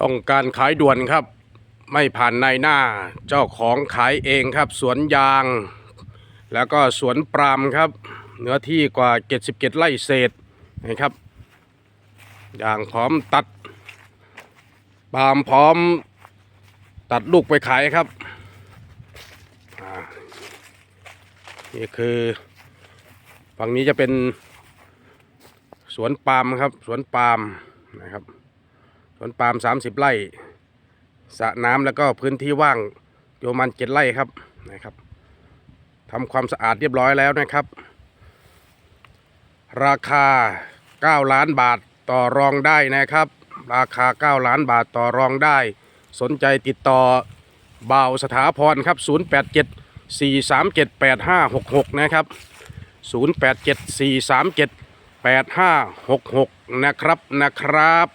ต้องการขายด่วนครับ ไม่ผ่านนายหน้า เจ้าของขายเองครับ สวนยาง แล้วก็สวนปาล์มครับเนื้อที่กว่า77ไร่เศษนะครับยางพร้อมตัดปาล์มพร้อมตัดลูกไปขายครับนี่คือฝั่งนี้จะเป็นสวนปาล์มครับ สวนปาล์มนะครับ สวนปาล์ม30ไร่สระน้ำแล้วก็พื้นที่ว่างอยู่ประมันเจ็ดไร่ครับนะครับทำความสะอาดเรียบร้อยแล้วนะครับ ราคา9ล้านบาทต่อรองได้นะครับ ราคา9ล้านบาทต่อรองได้ สนใจติดต่อบ่าวสถาพรครับ 087 437 8566 นะครับ 087 437 8566 นะครับนะครับ